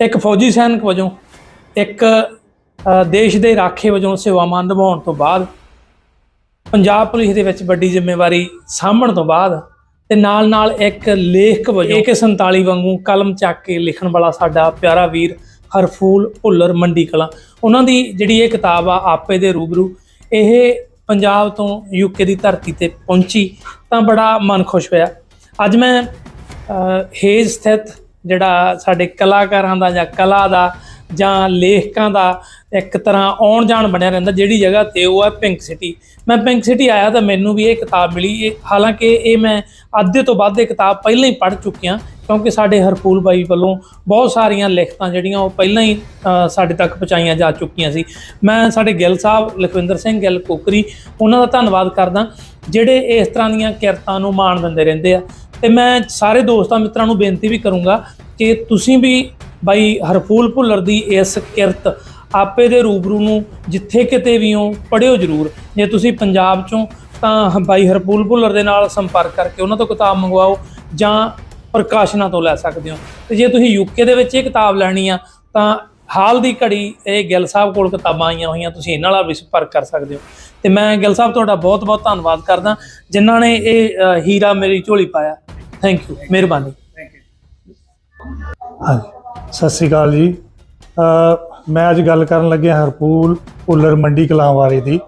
ਇੱਕ ਫੌਜੀ ਸੈਨਿਕ ਵਜੋਂ, ਇੱਕ ਦੇਸ਼ ਦੇ ਰਾਖੇ ਵਜੋਂ ਸੇਵਾਵਾਂ ਨਿਭਾਉਣ ਤੋਂ ਬਾਅਦ, ਪੰਜਾਬ ਪੁਲਿਸ ਦੇ ਵਿੱਚ ਵੱਡੀ ਜ਼ਿੰਮੇਵਾਰੀ ਸਾਂਭਣ ਤੋਂ ਬਾਅਦ ਤੇ ਨਾਲ ਨਾਲ ਇੱਕ ਲੇਖਕ ਵਜੋਂ AK47 ਵਾਂਗੂ ਕਲਮ ਚੱਕ ਕੇ ਲਿਖਣ ਵਾਲਾ ਸਾਡਾ ਪਿਆਰਾ ਵੀਰ ਹਰਫੂਲ ਭੁੱਲਰ ਮੰਡੀ ਕਲਾਂ। ਉਹਨਾਂ ਦੀ ਜਿਹੜੀ ਇਹ ਕਿਤਾਬ ਆ, ਆਪੇ ਦੇ ਰੂਬਰੂ, ਇਹ ਪੰਜਾਬ ਤੋਂ ਯੂਕੇ ਦੀ ਧਰਤੀ ਤੇ ਪਹੁੰਚੀ ਤਾਂ ਬੜਾ ਮਨ ਖੁਸ਼ ਹੋਇਆ। ਅੱਜ ਮੈਂ ਹੇਜ ਸਥਿਤ ਜਿਹੜਾ ਸਾਡੇ ਕਲਾਕਾਰਾਂ ਦਾ ਜਾਂ ਕਲਾ ਦਾ ਜਾਂ ਲੇਖਕਾਂ ਦਾ ਇੱਕ ਤਰ੍ਹਾਂ ਆਉਣ ਜਾਣ ਬਣਿਆ ਰਹਿੰਦਾ, ਜਿਹੜੀ ਜਗ੍ਹਾ ਤੇ ਉਹ ਹੈ ਪਿੰਕ ਸਿਟੀ ਮੈਂ ਪਿੰਕ ਸਿਟੀ ਆਇਆ ਤਾਂ ਮੈਨੂੰ ਵੀ ਇਹ ਕਿਤਾਬ ਮਿਲੀ। ਇਹ ਹਾਲਾਂਕਿ ਇਹ ਮੈਂ ਅੱਧੇ ਤੋਂ ਵੱਧ ਇਹ ਕਿਤਾਬ ਪਹਿਲਾਂ ਹੀ ਪੜ੍ਹ ਚੁੱਕਿਆ ਕਿਉਂਕਿ ਸਾਡੇ ਹਰਫੂਲ ਬਾਈ ਵੱਲੋਂ ਬਹੁਤ ਸਾਰੀਆਂ ਲਿਖਤਾਂ ਜਿਹੜੀਆਂ ਉਹ ਪਹਿਲਾਂ ਹੀ ਸਾਡੇ ਤੱਕ ਪਹੁੰਚਾਈਆਂ ਜਾ ਚੁੱਕੀਆਂ ਸੀ। ਮੈਂ ਸਾਡੇ ਗਿੱਲ ਸਾਹਿਬ, ਲਖਵਿੰਦਰ ਸਿੰਘ ਗਿੱਲ ਕੋਕਰੀ, ਉਹਨਾਂ ਦਾ ਧੰਨਵਾਦ ਕਰਦਾ, ਜਿਹੜੇ ਇਸ ਤਰ੍ਹਾਂ ਦੀਆਂ ਕਿਰਤਾਂ ਨੂੰ ਮਾਣ ਦਿੰਦੇ ਰਹਿੰਦੇ ਆ। ਤੇ ਮੈਂ ਸਾਰੇ ਦੋਸਤਾਂ ਮਿੱਤਰਾਂ ਨੂੰ ਬੇਨਤੀ ਵੀ ਕਰੂੰਗਾ ਕਿ ਤੁਸੀਂ ਵੀ ਬਾਈ ਹਰਫੂਲ ਭੁੱਲਰ ਦੀ ਇਸ ਕਿਰਤ ਆਪੇ ਦੇ ਰੂਬਰੂ ਨੂੰ ਜਿੱਥੇ ਕਿਤੇ ਵੀ ਹੋ ਪੜਿਓ ਜ਼ਰੂਰ। ਜੇ ਤੁਸੀਂ ਪੰਜਾਬ ਚੋਂ ਤਾਂ ਬਾਈ ਹਰਪੂਲ ਭੁੱਲਰ ਦੇ ਨਾਲ ਸੰਪਰਕ ਕਰਕੇ ਉਹਨਾਂ ਤੋਂ ਕਿਤਾਬ ਮੰਗਵਾਓ ਜਾਂ ਪ੍ਰਕਾਸ਼ਨਾਂ ਤੋਂ ਲੈ ਸਕਦੇ ਹੋ। ਤੇ ਜੇ ਤੁਸੀਂ ਯੂਕੇ ਦੇ ਵਿੱਚ ਇਹ ਕਿਤਾਬ ਲੈਣੀ ਆ, ਤਾਂ ਹਾਲ ਦੀ ਘੜੀ ਇਹ ਗਿੱਲ ਸਾਹਿਬ ਕੋਲ ਕਿਤਾਬਾਂ ਆਈਆਂ ਹੋਈਆਂ, ਤੁਸੀਂ ਇਹਨਾਂ ਨਾਲ ਵੀ ਸੰਪਰਕ ਕਰ ਸਕਦੇ ਹੋ। ਤੇ ਮੈਂ ਗਿੱਲ ਸਾਹਿਬ ਤੁਹਾਡਾ ਬਹੁਤ ਬਹੁਤ ਧੰਨਵਾਦ ਕਰਦਾ, ਜਿਨ੍ਹਾਂ ਨੇ ਇਹ ਹੀਰਾ ਮੇਰੀ ਝੋਲੀ ਪਾਇਆ। ਥੈਂਕ ਯੂ ਮਿਹਰਬਾਨੀ। ਹਾਂਜੀ। ਸਤਿ ਸ੍ਰੀ ਅਕਾਲ ਜੀ। ਮੈਂ ਅੱਜ ਗੱਲ ਕਰਨ ਲੱਗਿਆ ਹਰਪੂਲ ਭੁੱਲਰ ਮੰਡੀ ਕਲਾਂ ਬਾਰੇ ਦੀ,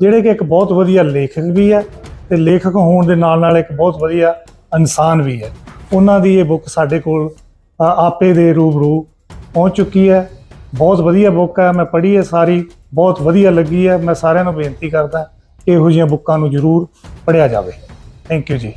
ਜਿਹੜੇ ਕਿ ਇੱਕ ਬਹੁਤ ਵਧੀਆ ਲੇਖਕ ਵੀ ਹੈ ਤੇ ਲੇਖਕ ਹੋਣ ਦੇ ਨਾਲ ਨਾਲ ਇੱਕ ਬਹੁਤ ਵਧੀਆ ਇਨਸਾਨ ਵੀ ਹੈ। ਉਹਨਾਂ ਦੀ ਇਹ ਬੁੱਕ ਸਾਡੇ ਕੋਲ ਆਪੇ ਦੇ ਰੂਬਰੂ ਪਹੁੰਚ ਚੁੱਕੀ ਹੈ। ਬਹੁਤ ਵਧੀਆ ਬੁੱਕ ਹੈ। ਮੈਂ ਪੜ੍ਹੀ ਹੈ ਸਾਰੀ। ਬਹੁਤ ਵਧੀਆ ਲੱਗੀ ਹੈ। ਮੈਂ ਸਾਰਿਆਂ ਨੂੰ ਬੇਨਤੀ ਕਰਦਾ ਕਿ ਇਹੋ ਜਿਹੀਆਂ ਬੁੱਕਾਂ ਨੂੰ ਜ਼ਰੂਰ ਪੜ੍ਹਿਆ ਜਾਵੇ। ਥੈਂਕ ਯੂ ਜੀ।